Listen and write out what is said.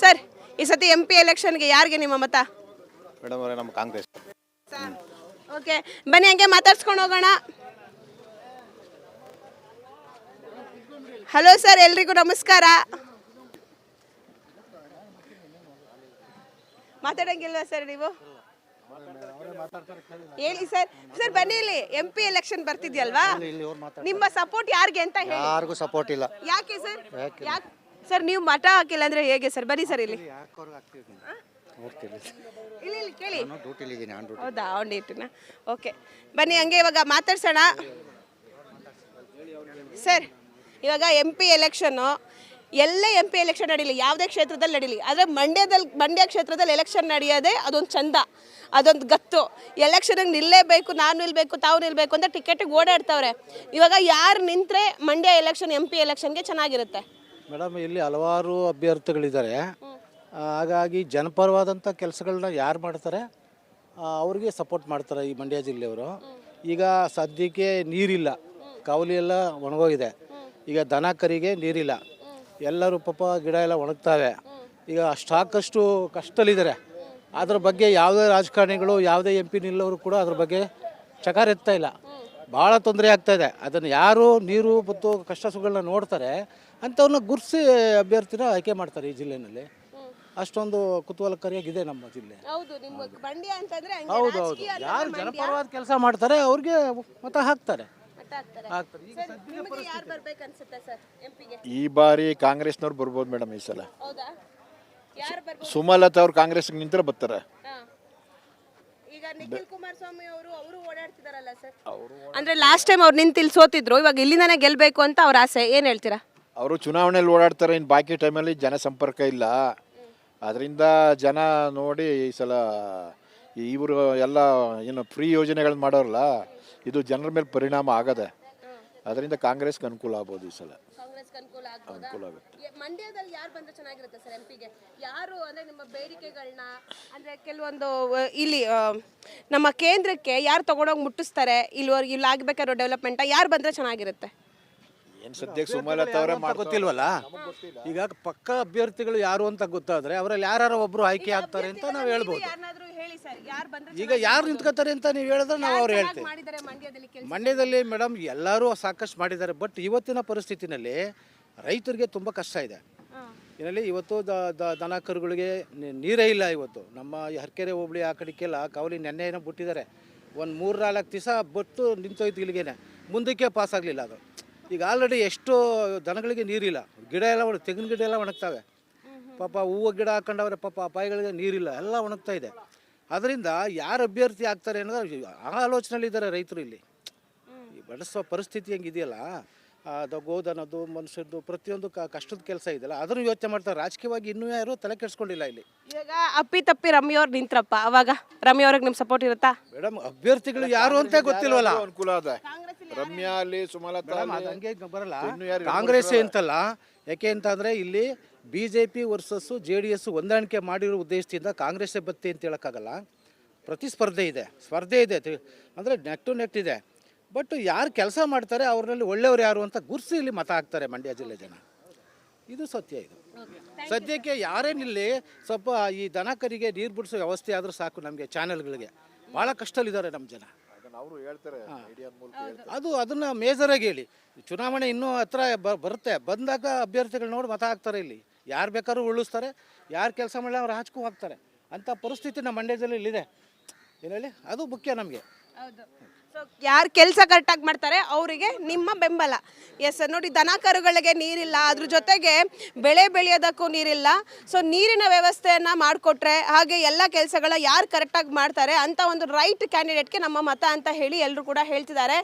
Sir ಈ ಸತಿ M P ಎಲೆಕ್ಷನ್ಗೆ ಯಾರಿಗೆ ನಿಮ್ಮ ಮತ? ಮೇಡಮ್ ಅವರೇ ನಮ್ಮ ಕಾಂಗ್ರೆಸ್. ಓಕೆ. ಬನ್ನಿ ಹಂಗೆ ಮಾತಾಡ್ಸ್ಕೊಂಡು ಹೋಗೋಣ. ಹಲೋ ಸರ್ ಎಲ್ರಿಗೂ ನಮಸ್ಕಾರ. ಮಾತಾಡಂಗಿಲ್ವಾ ಸರ್ ನೀವು? ಹೇಳಿ ಸರ್. ಸರ್ ಬನ್ನಿ ಇಲ್ಲಿ ಎಂ ಪಿ ಎಲೆಕ್ಷನ್ ಬರ್ತಿದ್ಯಲ್ವಾ? ನಿಮ್ಮ ಸಪೋರ್ಟ್ ಯಾರಿಗೆ ಅಂತ ಹೇಳಿ. ಯಾರಿಗೂ ಸಪೋರ್ಟ್ ಇಲ್ಲ. ಯಾಕೆ ಸರ್? ಯಾಕೆ ಸರ್ ನೀವು ಮಠ ಹಾಕಿಲ್ಲ ಅಂದ್ರೆ ಹೇಗೆ ಸರ್? ಬನ್ನಿ ಸರ್ ಇಲ್ಲಿ. ನೋಡ್ತೀನಿ ಇಲ್ಲಿ ಇಲ್ಲಿ ಕೇಳಿ. ಹೌದಾ? ಆನ್ ಡ್ಯೂಟಿನ ಓಕೆ ಬನ್ನಿ ಹಂಗೆ ಇವಾಗ ಮಾತಾಡ್ಸೋಣ. ಸರ್ ಇವಾಗ ಎಂ ಪಿ ಎಲೆಕ್ಷನ್ನು ಎಲ್ಲೇ ಎಂ ಪಿ ಎಲೆಕ್ಷನ್ ನಡೀಲಿ? ಯಾವುದೇ ಕ್ಷೇತ್ರದಲ್ಲಿ ನಡೀಲಿ? ಆದರೆ ಮಂಡ್ಯದಲ್ಲಿ ಮಂಡ್ಯ ಕ್ಷೇತ್ರದಲ್ಲಿ ಎಲೆಕ್ಷನ್ ನಡೆಯೋದೇ ಅದೊಂದು ಚಂದ ಅದೊಂದು ಗತ್ತು. ಎಲೆಕ್ಷನಿಗೆ ನಿಲ್ಲೇಬೇಕು ನಾನು ನಿಲ್ಲಬೇಕು ತಾವು ನಿಲ್ಲಬೇಕು ಅಂತ ಟಿಕೆಟಿಗೆ ಓಡಾಡ್ತವ್ರೆ. ಇವಾಗ ಯಾರು ನಿಂತರೆ ಮಂಡ್ಯ ಎಲೆಕ್ಷನ್ ಎಂ ಪಿ ಎಲೆಕ್ಷನ್ಗೆ ಚೆನ್ನಾಗಿರುತ್ತೆ? ಮೇಡಮ್, ಇಲ್ಲಿ ಹಲವಾರು ಅಭ್ಯರ್ಥಿಗಳಿದ್ದಾರೆ. ಹಾಗಾಗಿ ಜನಪರವಾದಂಥ ಕೆಲಸಗಳನ್ನ ಯಾರು ಮಾಡ್ತಾರೆ? ಅವ್ರಿಗೆ ಸಪೋರ್ಟ್ ಮಾಡ್ತಾರೆ ಈ ಮಂಡ್ಯ ಜಿಲ್ಲೆಯವರು. ಈಗ ಸದ್ಯಕ್ಕೆ ನೀರಿಲ್ಲ. ಕಾವಲಿ ಎಲ್ಲ ಒಣಗೋಗಿದೆ. ಈಗ ದನ ಕರಿಗೆ ನೀರಿಲ್ಲ. ಎಲ್ಲರೂ ಪಾಪ ಗಿಡ ಎಲ್ಲ ಒಣಗ್ತಾವೆ. ಈಗ ಸಾಕಷ್ಟು ಕಷ್ಟದಲ್ಲಿದ್ದಾರೆ. ಅದ್ರ ಬಗ್ಗೆ ಯಾವುದೇ ರಾಜಕಾರಣಿಗಳು, ಯಾವುದೇ ಎಂ ಪಿ ನಿಲ್ಲೋರು ಕೂಡ ಅದ್ರ ಬಗ್ಗೆ ಚಕಾರ ಎತ್ತಾ ಇಲ್ಲ. ಭಾಳ ತೊಂದರೆ ಆಗ್ತಾ ಇದೆ. ಅದನ್ನು ಯಾರು ನೀರು ಮತ್ತು ಕಷ್ಟ ಸುಖಗಳನ್ನ ನೋಡ್ತಾರೆ ಅಂಥವ್ರನ್ನ ಗುರ್ಸಿ ಅಭ್ಯರ್ಥಿನ ಆಯ್ಕೆ ಮಾಡ್ತಾರೆ ಈ ಜಿಲ್ಲೆನಲ್ಲಿ. ಅಷ್ಟೊಂದು ಕುತೂಹಲಕಾರಿಯಾಗಿದೆ ನಮ್ಮ ಜಿಲ್ಲೆ. ಹೌದು ನಿಮ್ಮ ಮಂಡ್ಯ ಅಂತಂದ್ರೆ ಹೌದು ಹೌದು. ಯಾರು ಜನಪರವಾದ ಕೆಲಸ ಮಾಡ್ತಾರೆ ಅವ್ರಿಗೆ ಮತ ಹಾಕ್ತಾರೆ. ಹಾಕ್ತಾರೆ. ಈಗ ನಿಮಗೆ ಯಾರು ಬರ್ಬೇಕು ಅನ್ಸುತ್ತೆ ಸರ್ ಎಂಪಿಗೆ ಈ ಬಾರಿ ಕಾಂಗ್ರೆಸ್ನವ್ರು ಬರ್ಬೋದು ಮೇಡಮ್ ಈ ಸಲ. ಹೌದಾ? ಯಾರು ಬರ್ಬೇಕು ಸುಮಲತಾ ಅವ್ರು ಕಾಂಗ್ರೆಸ್ಗೆ ನಿಂತರೆ ಬರ್ತಾರೆ. ಹಾ. ಈಗ ನಿಖಿಲ್ ಕುಮಾರಸ್ವಾಮಿ ಅವರು ಅವರು ಓಡಾಡ್ತಿದಾರಲ್ಲ ಸರ್? ಅಂದ್ರೆ ಲಾಸ್ಟ್ ಟೈಮ್ ಅವ್ರು ನಿಂತು ಇಲ್ಲಿ ಸೋತಿದ್ರು ಇವಾಗ ಇಲ್ಲಿಂದಾನೆ ಗೆಲ್ಬೇಕು ಅಂತ ಅವ್ರ ಆಸೆ ಏನ್ ಹೇಳ್ತೀರಾ? ಅವರು ಚುನಾವಣೆಯಲ್ಲಿ ಓಡಾಡ್ತಾರೆ ಇನ್ನು ಬಾಕಿ ಟೈಮಲ್ಲಿ ಜನ ಸಂಪರ್ಕ ಇಲ್ಲ. ಅದರಿಂದ ಜನ ನೋಡಿ ಈ ಸಲ ಇವರು ಎಲ್ಲ ಏನು ಫ್ರೀ ಯೋಜನೆಗಳನ್ನ ಮಾಡೋರಲ್ಲ ಇದು ಜನರ ಮೇಲೆ ಪರಿಣಾಮ ಆಗದೆ. ಅದರಿಂದ ಕಾಂಗ್ರೆಸ್ಗೆ ಅನುಕೂಲ ಆಗ್ಬೋದು ಈ ಸಲ. ಕಾಂಗ್ರೆಸ್ ಅನುಕೂಲ ಆಗ್ಬೋದಾ? ಅನುಕೂಲ ಆಗುತ್ತೆ. ಮಂಡ್ಯದಲ್ಲಿ ಯಾರು ಬಂದ್ರೆ ಚೆನ್ನಾಗಿರುತ್ತೆ ಸರ್ ಎಂಪಿಗೆ ಯಾರು ಅಂದ್ರೆ ನಿಮ್ಮ ಬೇಡಿಕೆಗಳನ್ನ ಅಂದ್ರೆ ಕೆಲವೊಂದು ಅಹ್, ಇಲ್ಲಿ ಅಹ್, ನಮ್ಮ ಕೇಂದ್ರಕ್ಕೆ ಯಾರು ತಗೊಂಡೋಗಿ ಮುಟ್ಟಿಸ್ತಾರೆ? ಇಲ್ಲಿವರೆಗೆ ಇಲ್ಲಿ ಆಗ್ಬೇಕಾರೋ ಡೆವಲಪ್ಮೆಂಟ್ ಯಾರು ಬಂದ್ರೆ ಚೆನ್ನಾಗಿರುತ್ತೆ? ಏನು ಸದ್ಯಕ್ಕೆ ಸುಮಲತಾ ಅವರೇ ಮಾಡ್ತಾರೆ? ಗೊತ್ತಿಲ್ವಲ್ಲ? ಈಗ ಪಕ್ಕ ಅಭ್ಯರ್ಥಿಗಳು ಯಾರು ಅಂತ ಗೊತ್ತಾದ್ರೆ ಅವರಲ್ಲಿ ಯಾರು ಒಬ್ರು ಆಯ್ಕೆ ಆಗ್ತಾರೆ ಅಂತ ನಾವು ಹೇಳ್ಬೋದು. ಯಾರನ್ನಾದ್ರೂ ಸರ್ ಯಾರು ಬಂದ್ರೆ ಈಗ ಯಾರು ನಿಂತ್ಕೋತಾರೆ ಅಂತ ನೀವು ಹೇಳಿದ್ರೆ ನಾವು ಅವ್ರು ಹೇಳ್ತೇವೆ. ಮಾಡಿದ್ದಾರೆ ಮಂಡ್ಯದಲ್ಲಿ ಕೆಲಸ? ಮಂಡ್ಯದಲ್ಲಿ ಮೇಡಮ್ ಎಲ್ಲರೂ ಸಾಕಷ್ಟು ಮಾಡಿದ್ದಾರೆ ಬಟ್ ಇವತ್ತಿನ ಪರಿಸ್ಥಿತಿನಲ್ಲಿ ರೈತರಿಗೆ ತುಂಬ ಕಷ್ಟ ಇದೆ. ಏನಲ್ಲಿ ಇವತ್ತು ದ ದ- ದನ ಕರುಗಳಿಗೆ ನೀ- ನೀರೇ ಇಲ್ಲ ಇವತ್ತು. ನಮ್ಮ ಈ ಹರ್ಕೆರೆ ಹೋಬಳಿ ಆ ಕಡೆಗೆಲ್ಲ ಕಾವಲಿ ನೆನ್ನೆ ಏನೋ ಬಿಟ್ಟಿದ್ದಾರೆ. ಒಂದು ಮೂರು ನಾಲ್ಕು ದಿವಸ ಬಟ್ಟು ನಿಂತೋಯ್ತು ಇಲ್ಲಿಗೇನೆ. ಮುಂದಕ್ಕೆ ಪಾಸ್ ಆಗಲಿಲ್ಲ ಅದು. ಈಗ ಆಲ್ರೆಡಿ ಎಷ್ಟು ದನಗಳಿಗೆ ನೀರಿಲ್ಲ. ಗಿಡ ಎಲ್ಲ ಒಣ ತೆಂಗಿನ ಗಿಡ ಎಲ್ಲ ಒಣಗ್ತಾವೆ. ಪಾಪ ಹೂವು ಗಿಡ ಹಾಕೊಂಡವ್ರೆ ಪಾಪ ಅಪಾಯಗಳಿಗೆ ನೀರಿಲ್ಲ ಎಲ್ಲ ಒಣಗ್ತಾ ಇದೆ. ಅದರಿಂದ ಯಾರು ಅಭ್ಯರ್ಥಿ ಆಗ್ತಾರೆ ಅನ್ನೋದು ಆ ಆಲೋಚನೆಯಲ್ಲಿದ್ದಾರೆ ರೈತರು ಇಲ್ಲಿ. ಬಳಸೋ ಪರಿಸ್ಥಿತಿ ಹೆಂಗಿದೆಯಲ್ಲ? ಅದು ಗೋಧನದ್ದು ಮನುಷ್ಯದ್ದು ಪ್ರತಿಯೊಂದು ಕ ಕಷ್ಟದ ಕೆಲಸ ಇದೆಯಲ್ಲ ಅದನ್ನು ಯೋಚನೆ ಮಾಡ್ತಾರೆ ರಾಜಕೀಯವಾಗಿ ಇನ್ನೂ ಯಾರು ತಲೆ ಕೆಡಿಸ್ಕೊಂಡಿಲ್ಲ ಇಲ್ಲಿ. ಈಗ ಅಪ್ಪಿ ತಪ್ಪಿ ರಮ್ಯ ಅವ್ರು ನಿಂತ್ರಪ್ಪ ಅವಾಗ ರಮ್ಯ ಅವ್ರಿಗೆ ನಿಮ್ ಸಪೋರ್ಟ್ ಇರುತ್ತಾ? ಮೇಡಮ್ ಅಭ್ಯರ್ಥಿಗಳು ಯಾರು ಅಂತ ಗೊತ್ತಿಲ್ವಲ್ಲ? ಅನುಕೂಲ ಅದ? ರಮ್ಯಾ ಅಲ್ಲಿ ಸುಮಲತಾ ಮೇಡಮ್ ಅಲ್ಲಿ ಅದು ಹಂಗೆ ಬರಲ್ಲ. ಇನ್ನು ಯಾರು ಕಾಂಗ್ರೆಸ್ ಅಂತಲ್ಲ ಯಾಕೆ ಅಂತಂದ್ರೆ ಇಲ್ಲಿ B J P versus J D S ಹೊಂದಾಣಿಕೆ ಮಾಡಿರೋ ಉದ್ದೇಶದಿಂದ ಕಾಂಗ್ರೆಸ್ಸೇ ಬತ್ತಿ ಅಂತ ಹೇಳೋಕ್ಕಾಗಲ್ಲ. ಪ್ರತಿಸ್ಪರ್ಧೆ ಇದೆ ಸ್ಪರ್ಧೆ ಇದೆ. ತಿ- ಅಂದ್ರೆ ನೆಕ್ ಟು ನೆಟ್ ಇದೆ. ಬಟ್ ಯಾರು ಕೆಲಸ ಮಾಡ್ತಾರೆ ಅವ್ರಲ್ಲಿ ಒಳ್ಳೆಯವ್ರು ಯಾರು ಅಂತ ಗುರ್ಸಿ ಇಲ್ಲಿ ಮತ ಹಾಕ್ತಾರೆ ಮಂಡ್ಯ ಜಿಲ್ಲೆ ಜನ. ಇದು ಸತ್ಯ ಇದು. ಸದ್ಯಕ್ಕೆ ಯಾರೇನಿಲ್ಲಿ ಸ್ವಲ್ಪ ಈ ದನ ಕರಿಗೆ ನೀರು ಬಿಡಿಸೋ ವ್ಯವಸ್ಥೆ ಆದರೂ ಸಾಕು ನಮಗೆ ಚಾನೆಲ್ಗಳಿಗೆ ಭಾಳ ಕಷ್ಟಲ್ಲಿದ್ದಾರೆ ನಮ್ಮ ಜನ. ಅವರು ಹೇಳ್ತಾರೆ ಅದು ಅದನ್ನ ಮೇಜರಾಗಿ ಹೇಳಿ. ಚುನಾವಣೆ ಇನ್ನೂ ಹತ್ರ ಬ- ಬರುತ್ತೆ. ಬಂದಾಗ ಅಭ್ಯರ್ಥಿಗಳು ನೋಡಿ ಮತ ಹಾಕ್ತಾರೆ ಇಲ್ಲಿ. ಯಾರು ಬೇಕಾದ್ರೂ ಉಳಿಸ್ತಾರೆ ಯಾರು ಕೆಲಸ ಮಾಡಿ ಅವ್ರು ಹಾಚ್ಕೊ ಹಾಕ್ತಾರೆ ಅಂಥ ಪರಿಸ್ಥಿತಿ ನಮ್ಮ ಮಂಡ್ಯದಲ್ಲಿ ಇಲ್ಲಿದೆ ಏನು ಹೇಳಿ? ಅದು ಮುಖ್ಯ ನಮಗೆ. ಯಾರು ಕೆಲಸ ಕರೆಕ್ಟಾಗಿ ಮಾಡ್ತಾರೆ, ಅವರಿಗೆ ನಿಮ್ಮ ಬೆಂಬಲ. ಎಸ್ ನೋಡಿ ದನ ಕರುಗಳಿಗೆ ನೀರಿಲ್ಲ, ಅದ್ರ ಜೊತೆಗೆ ಬೆಳೆ ಬೆಳೆಯೋದಕ್ಕೂ ನೀರಿಲ್ಲ. ಸೊ ನೀರಿನ ವ್ಯವಸ್ಥೆಯನ್ನು ಮಾಡಿಕೊಟ್ರೆ, ಹಾಗೆ ಎಲ್ಲ ಕೆಲಸಗಳ ಯಾರು ಕರೆಕ್ಟಾಗಿ ಮಾಡ್ತಾರೆ ಅಂತ ಒಂದು ರೈಟ್ ಕ್ಯಾಂಡಿಡೇಟ್ಗೆ ನಮ್ಮ ಮತ ಅಂತ ಹೇಳಿ ಎಲ್ಲರೂ ಕೂಡ ಹೇಳ್ತಿದ್ದಾರೆ.